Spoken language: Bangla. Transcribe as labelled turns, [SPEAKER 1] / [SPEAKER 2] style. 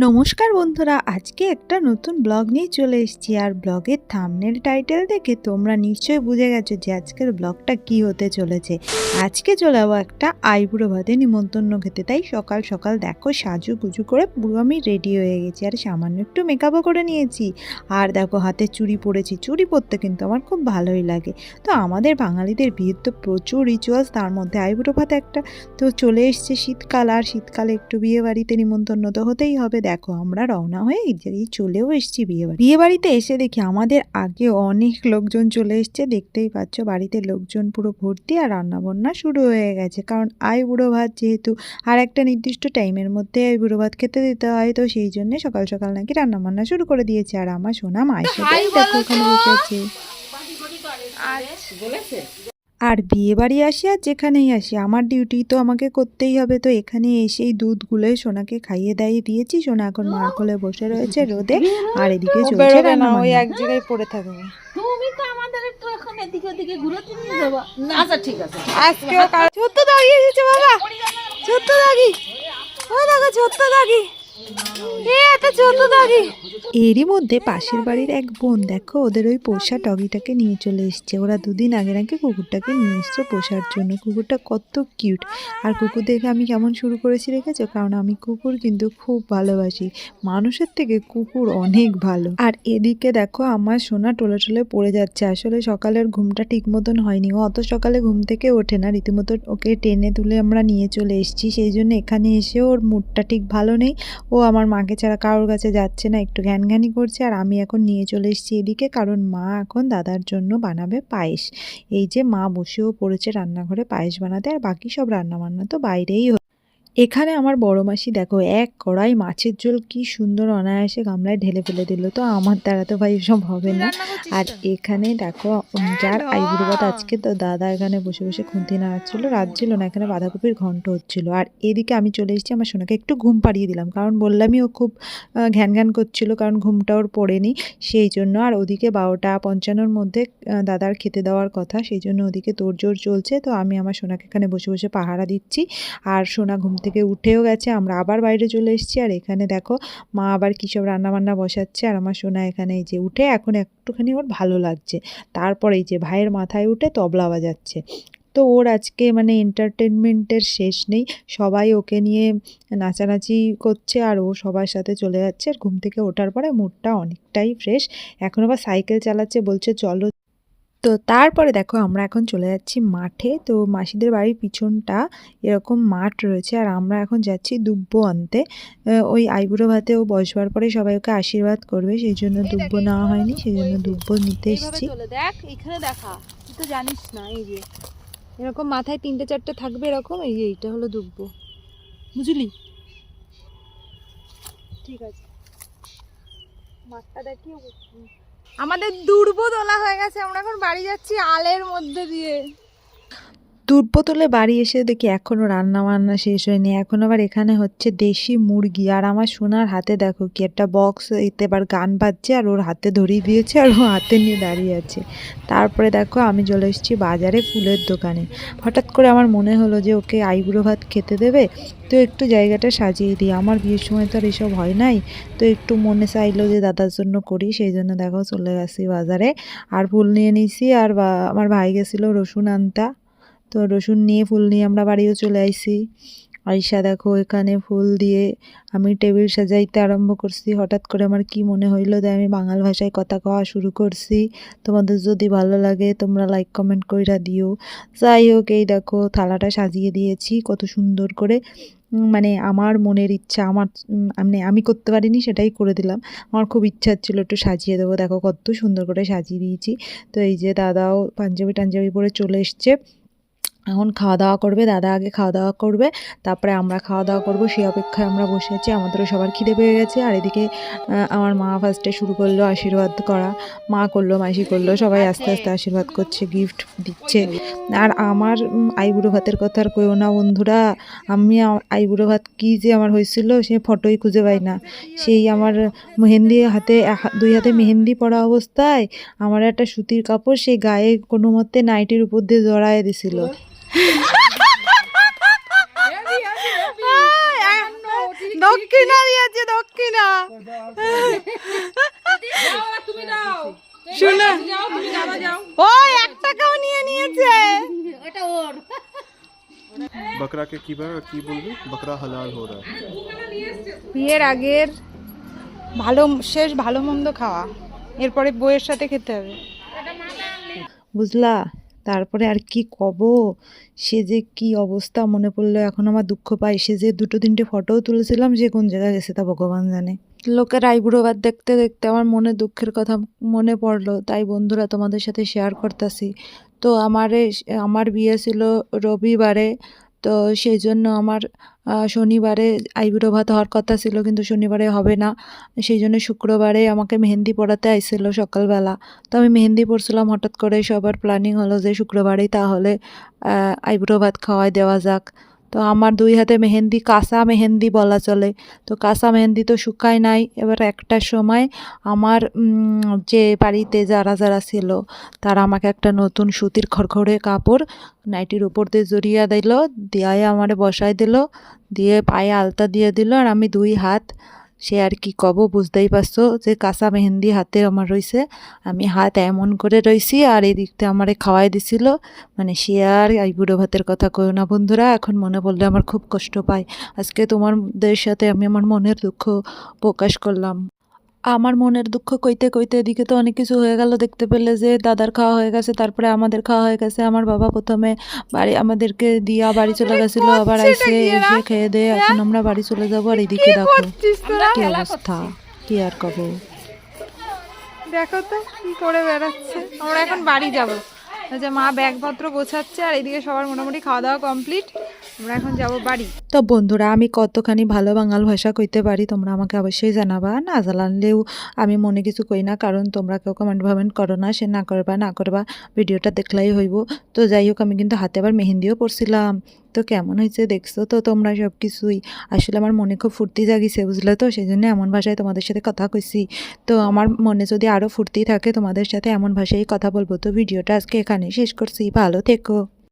[SPEAKER 1] নমস্কার বন্ধুরা, আজকে একটা নতুন ব্লগ নিয়ে চলে এসেছি। আর ব্লগের থামনেল টাইটেল দেখে তোমরা নিশ্চয়ই বুঝে গেছো যে আজকের ব্লগটা কি হতে চলেছে। আজকে চলে যাব একটা আইবুড়ো ভাতে নিমন্ত্রণ খেতে। তাই সকাল সকাল দেখো সাজু গুজু করে পুরো আমি রেডি হয়ে গেছি। আর সামান্য একটু মেকআপও করে নিয়েছি। আর দেখো হাতে চুড়ি পরেছি। চুড়ি পরতে কিন্তু আমার খুব ভালোই লাগে। তো আমাদের বাঙালিদের বিয়ের তো প্রচুর রিচুয়ালস তার মধ্যে আইবুড়ো ভাত একটা তো চলে এসছে শীতকাল। আর শীতকালে একটু বিয়ে বাড়িতে নিমন্ত্রণ তো হতেই হবে। দেখো আমরা রওনা হয়ে এই চলেও এসেছি বিয়ে বাড়ি বিয়ে বাড়িতে এসে দেখি আমাদের আগে অনেক লোকজন চলে এসছে দেখতেই পাচ্ছ বাড়িতে লোকজন পুরো ভর্তি আর রান্না বান্না শুরু হয়ে গেছে। কারণ আই বুড়ো ভাত যেহেতু আর একটা নির্দিষ্ট টাইমের মধ্যে আই বুড়ো ভাত খেতে দিতে হয় তো সেই জন্য সকাল সকাল নাকি রান্না বান্না শুরু করে দিয়েছে। আর আমার সোনা মায়ের সাথেই দেখো ওখানে বসে আছে। আর বিয়ে বাড়ি আসি আর যেখানেই আসি আমার ডিউটি তো আমাকে করতেই হবে। তো এখানে এসেই দুধগুলোই সোনাকে খাইয়ে দাইয়ে দিয়েছি। সোনা এখন মার কোলে বসে রয়েছে রোদে। আর এদিকে চলছে রান্না
[SPEAKER 2] ওই এক জায়গায় পড়ে থাকবে।
[SPEAKER 3] তুমি তো আমাদের একটু এখন এদিকে ওদিকে ঘুরোতে নিয়ে যাবা। আচ্ছা ঠিক আছে।
[SPEAKER 2] আজকেও ছোট্ট দাঁড়িয়ে দিচ্ছে বাবা। ছোট্ট দাগি। ও দাগি ছোট্ট দাগি।
[SPEAKER 1] এরই মধ্যে পাশের বাড়ির এক বোন, দেখো, ওদের ওই পোষা ডগিটাকে নিয়ে চলে এসছে। ওরা দুদিন আগে নাকি কুকুরটাকে নিয়ে এসছে পোষার জন্য। কুকুরটা কত কিউট। আর কুকুর দেখে আমি কেমন শুরু করেছি রেখেছো কারণ আমি কুকুর কিন্তু খুব ভালোবাসি। মানুষের থেকে কুকুর অনেক ভালো। আর এদিকে দেখো, আমার সোনা টোলে টোলে পড়ে যাচ্ছে। আসলে সকালের ঘুমটা ঠিক মতন হয়নি। ও অত সকালে ঘুম থেকে ওঠে না। রীতিমতো ওকে টেনে তুলে আমরা নিয়ে চলে এসেছি। সেই জন্য এখানে এসে ওর মুডটা ঠিক ভালো নেই। ও আমার মাকে ছাড়া কারোর কাছে যাচ্ছে না, একটু জ্ঞানজ্ঞানি করছে আর আমি এখন নিয়ে চলে এসেছি এদিকে কারণ মা এখন দাদার জন্য বানাবে পায়েস এই যে মা বসেও পড়েছে রান্নাঘরে পায়েস বানাতে আর বাকি সব রান্নাবান্না তো বাইরেই। এখানে আমার বড় মাসি দেখো এক কড়াই মাছের ঝোল কি সুন্দর অনায়াসে গামলায় ঢেলে ফেলে দিল। তো আমার দ্বারা তো ভাই এসব হবে না। আর এখানে দেখো যার আইবুড়ো ভাত আজকে তো দাদা এখানে বসে বসে খুন্তি নাড়াচ্ছিল রাত ছিল না এখানে বাঁধাকপির ঘন্ট হচ্ছিল। আর এদিকে আমি চলে এসেছি আমার সোনাকে একটু ঘুম পাড়িয়ে দিলাম কারণ বললামই ও খুব ঘ্যান ঘ্যান করছিল কারণ ঘুমটা ওর পড়েনি সেই জন্য। আর ওদিকে বারোটা পঞ্চান্নর মধ্যে দাদার খেতে দেওয়ার কথা সেই জন্য ওদিকে তোড়জোড় চলছে। তো আমি আমার সোনাকে এখানে বসে বসে পাহারা দিচ্ছি। আর সোনা ঘুম থেকে উঠেও গেছে, আমরা আবার বাইরে চলে এসেছি। আর এখানে দেখো, মা আবার কী সব রান্নাবান্না বসাচ্ছে। আর আমার সোনা এখানে এই যে উঠে, এখন একটুখানি ওর ভালো লাগছে। তারপরে এই যে ভাইয়ের মাথায় উঠে তবলা বাজাচ্ছে। তো ওর আজকে মানে এন্টারটেনমেন্টের শেষ নেই। সবাই ওকে নিয়ে নাচানাচি করছে আর ও সবার সাথে চলে যাচ্ছে। আর ঘুম থেকে ওঠার পরে মুডটা অনেকটাই ফ্রেশ এখন আবার সাইকেল চালাচ্ছে, বলছে, চলো তো তারপরে দেখো আমরা এখন চলে যাচ্ছি মাঠে। তো মাসিদের বাড়ির পিছনটা এরকম মাঠ রয়েছে আর আমরা এখন যাচ্ছি দুব্বো আনতে। ওই আইবুড়ো ভাতে ও হওয়ার পরে সবাই ওকে আশীর্বাদ করবে সেই জন্য দুব্বো নেওয়া হয়নি সেই জন্য দুব্বো নিতে এসেছি।
[SPEAKER 2] দেখ এখানে দেখা তুই তো জানিস না এই যে। এরকম মাথায় তিনটে চারটে থাকবে এরকম এই যে এইটা হলো দুব্বো। বুঝলি? ঠিক আছে। মাঠটা দেখি আমাদের দুর্বো দোলা হয়ে গেছে আমরা এখন বাড়ি যাচ্ছি আলের মধ্যে দিয়ে।
[SPEAKER 1] দুর্বোতলে বাড়ি এসে দেখি এখনও রান্না বান্না শেষ হয়নি। এখন আবার এখানে হচ্ছে দেশি মুরগি। আর আমার সোনার হাতে দেখো কি একটা বক্স এতে এবার গান বাজছে আর ওর হাতে ধরিয়ে দিয়েছে আর ও হাতে নিয়ে দাঁড়িয়ে আছে। তারপরে দেখো আমি চলে এসেছি বাজারে ফুলের দোকানে। হঠাৎ করে আমার মনে হলো যে ওকে আইবুড়ো ভাত খেতে দেবে, তো একটু জায়গাটা সাজিয়ে দিই। আমার বিয়ের সময় তো আর এসব হয় নাই, তো একটু মনে চাইলো যে দাদার জন্য করি, সেই জন্য দেখো চলে গেছি বাজারে। আর ফুল নিয়ে নিয়েছি আর আমার ভাই গেছিল রসুন আনতা। তো রসুন নিয়ে, ফুল নিয়ে আমরা বাড়িও চলে আইসি আইসা দেখো এখানে ফুল দিয়ে আমি টেবিল সাজাইতে আরম্ভ করছি। হঠাৎ করে আমার কি মনে হইল যে আমি বাঙাল ভাষায় কথা কওয়া শুরু করছি। তোমাদের যদি ভালো লাগে তোমরা লাইক কমেন্ট কইরা দিও। যাই হোক, এই দেখো থালাটা সাজিয়ে দিয়েছি কত সুন্দর করে। মানে আমার মনের ইচ্ছা, আমার মানে আমি করতে পারিনি সেটাই করে দিলাম। আমার খুব ইচ্ছা ছিল একটু সাজিয়ে দেবো। দেখো কত সুন্দর করে সাজিয়ে দিয়েছি। তো এই যে দাদাও পাঞ্জাবি টাঞ্জাবি পরে চলে এসছে। এখন খাওয়া দাওয়া করবে দাদা আগে খাওয়া দাওয়া করবে তারপরে আমরা খাওয়া দাওয়া করব সেই অপেক্ষায় আমরা বসে আছি আমাদেরও সবার খিদে পেয়ে গেছে আর এদিকে আমার মা ফার্স্টে শুরু করল আশীর্বাদ করা মা করল মাসি করল সবাই আস্তে আস্তে আশীর্বাদ করছে গিফট দিচ্ছে। আর আমার আইবুড়ো ভাতের কথা আর কইও না বন্ধুরা আমি আইবুড়ো ভাত কী যে আমার হয়েছিল সে ফটোই খুঁজে পাই না। সেই আমার মেহেন্দি হাতে দুই হাতে মেহেন্দি পরা অবস্থায় আমার একটা সুতির কাপড় সেই গায়ে কোনো মতে নাইটির উপর দিয়ে জড়ায় দিছিল।
[SPEAKER 2] দক্ষিণা দিয়েছে দক্ষিণা। শুনে। ওই এক টাকাও নিয়ে নিয়েছে।
[SPEAKER 3] ওটা ওর।
[SPEAKER 4] বকরাকে কীভাবে কি বলবি? বকরা হালাল হো রা
[SPEAKER 2] বিয়ের আগের ভালো শেষ ভালো মন্দ খাওয়া। এরপরে বইয়ের সাথে খেতে হবে।
[SPEAKER 1] বুঝলা? তারপরে আর কি কব? সে যে কি অবস্থা মনে পড়ল। এখন আমার দুঃখ পাই সে যে দুটো তিনটে ফটোও তুলেছিলাম, যে কোন জায়গায় গেছে তা ভগবান জানে। লোকের আইবুড়োবার দেখতে দেখতে আমার মনে দুঃখের কথা মনে পড়ল। তাই বন্ধুরা, তোমাদের সাথে শেয়ার করতেছি। তো আমারে, আমার বিয়ে ছিল রবিবারে। তো সেই জন্য আমার শনিবারে আইব্রো ভাত হওয়ার কথা ছিল, কিন্তু শনিবারে হবে না। সেই জন্য শুক্রবারে আমাকে মেহেন্দি পড়াতে আইছিল সকালবেলা। তো আমি মেহেন্দি পড়ছিলাম, হঠাৎ করে সবার প্ল্যানিং হলো যে শুক্রবারেই তাহলে আইব্রো ভাত খাওয়াই দেওয়া যাক। তো আমার দুই হাতে মেহেন্দি কাঁসা মেহেন্দি বলা চলে। তো কাঁসা মেহেন্দি তো শুকায় নাই। এবার একটা সময় আমার যে বাড়িতে যারা যারা ছিল, তারা আমাকে একটা নতুন সুতির খড়খড়ে কাপড় নাইটির উপর দিয়ে জড়িয়ে দিল দিয়ে আমারে বসায় দিল, দিয়ে পায়ে আলতা দিয়ে দিল, আর আমি দুই হাত সে আর কি কব, বুঝতেই পারছ যে কাঁচা মেহেন্দি হাতে আমার রইছে। আমি হাত এমন করে রইছি আর এই দিকতে আমারে খাওয়াই দিছিল। মানে সে আর এই বুড়ো ভাতের কথা কইও না বন্ধুরা, এখন মনে পড়লে আমার খুব কষ্ট পায়। আজকে তোমাদের সাথে আমি আমার মনের দুঃখ প্রকাশ করলাম। আমার মনের দুঃখ কইতে কইতে এদিকে তো অনেক কিছু হয়ে গেল। দেখতে পেলে যে দাদার খাওয়া হয়ে গেছে তারপরে আমাদের খাওয়া হয়ে গেছে। আমার বাবা প্রথমে বাড়ি আমাদেরকে দিয়া বাড়ি চলে গেছিল আবার
[SPEAKER 2] এসে
[SPEAKER 1] আইসে? এসে খেয়ে দিয়ে এখন আমরা বাড়ি চলে যাব। আর এদিকে দেখো কি অবস্থা? কি আর কব?
[SPEAKER 2] দেখো তো কি করে বেড়াচ্ছে। আমরা এখন বাড়ি যাব। যে মা ব্যাগপত্র গোছাচ্ছে আর এদিকে সবার মোটামুটি খাওয়া দাওয়া কমপ্লিট। আমরা এখন যাব বাড়ি।
[SPEAKER 1] তো বন্ধুরা, আমি কতখানি ভালো বাঙাল ভাষা কইতে পারি তোমরা আমাকে অবশ্যই জানাবা। না জানালেও আমি মনে কিছু কই না, কারণ তোমরা কেউ কমেন্ট ভমেন্ট করো না, সে না করবা না করবা, ভিডিওটা দেখলাই হইব। তো যাই হোক, আমি কিন্তু হাতে আবার মেহেন্দিও পরছিলাম। তো কেমন হয়েছে দেখছ? তো তোমরা সব কিছুই আসলে আমার মনে খুব ফুর্তি জাগিছে, বুঝলে তো? সেই জন্য এমন ভাষায় তোমাদের সাথে কথা কইছি। তো আমার মনে যদি আরও ফুর্তি থাকে তোমাদের সাথে এমন ভাষায় কথা বলব, তো ভিডিওটা আজকে এখানে শেষ করছি। ভালো থেকো।